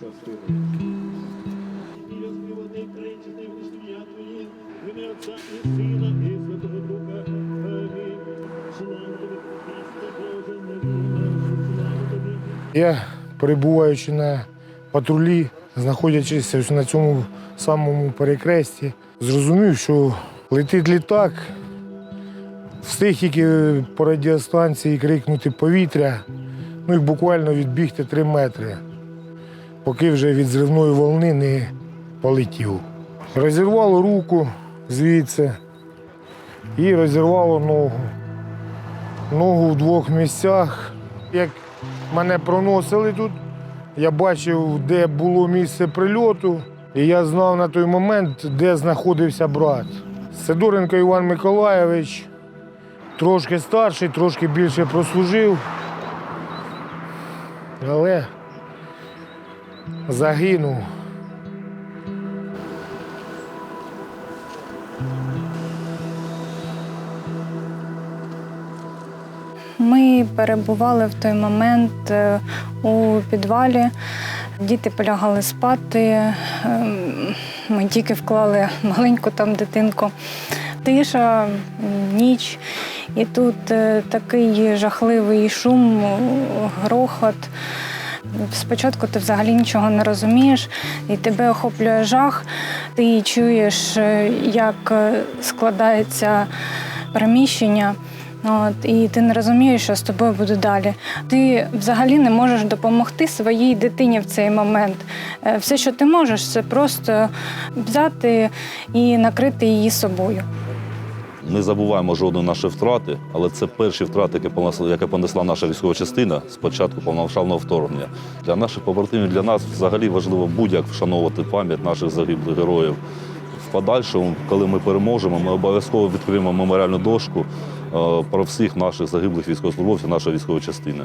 частини. І розбиваний кричити в ім'я Твоє, в ім'я Отця і Сина, і Святого Духа. Амінь. Слава тобі, Христе Боже, невинна, слава тобі. Я, перебуваючи на патрулі, знаходячись ось на цьому самому перекресті, зрозумів, що летить літак, встиг тільки по радіостанції крикнути повітря, ну і буквально відбігти три метри, поки вже від зривної волни не полетів. Розірвало руку звідси і розірвало ногу. Ногу в двох місцях. Як мене проносили тут, я бачив, де було місце прильоту, і я знав на той момент, де знаходився брат. Сидоренко Іван Миколайович, трошки старший, трошки більше прослужив, але загинув. Ми перебували в той момент е, у підвалі. Діти полягали спати. Ем, Ми тільки вклали маленьку там дитинку. Тиша, ніч. І тут е, такий жахливий шум, грохот. Спочатку ти взагалі нічого не розумієш, і тебе охоплює жах. Ти чуєш, е, як е, складається приміщення. От, і ти не розумієш, що з тобою буде далі. Ти взагалі не можеш допомогти своїй дитині в цей момент. Е, Все, що ти можеш, це просто взяти і накрити її собою. Не забуваємо жодної нашої втрати, але це перші втрати, які понесла, наша військова частина з початку повномасштабного вторгнення. Для наших побратимів, для нас взагалі важливо будь-як вшановувати пам'ять наших загиблих героїв. В подальшому, коли ми переможемо, ми обов'язково відкриємо меморіальну дошку е, про всіх наших загиблих військовослужбовців нашої військової частини.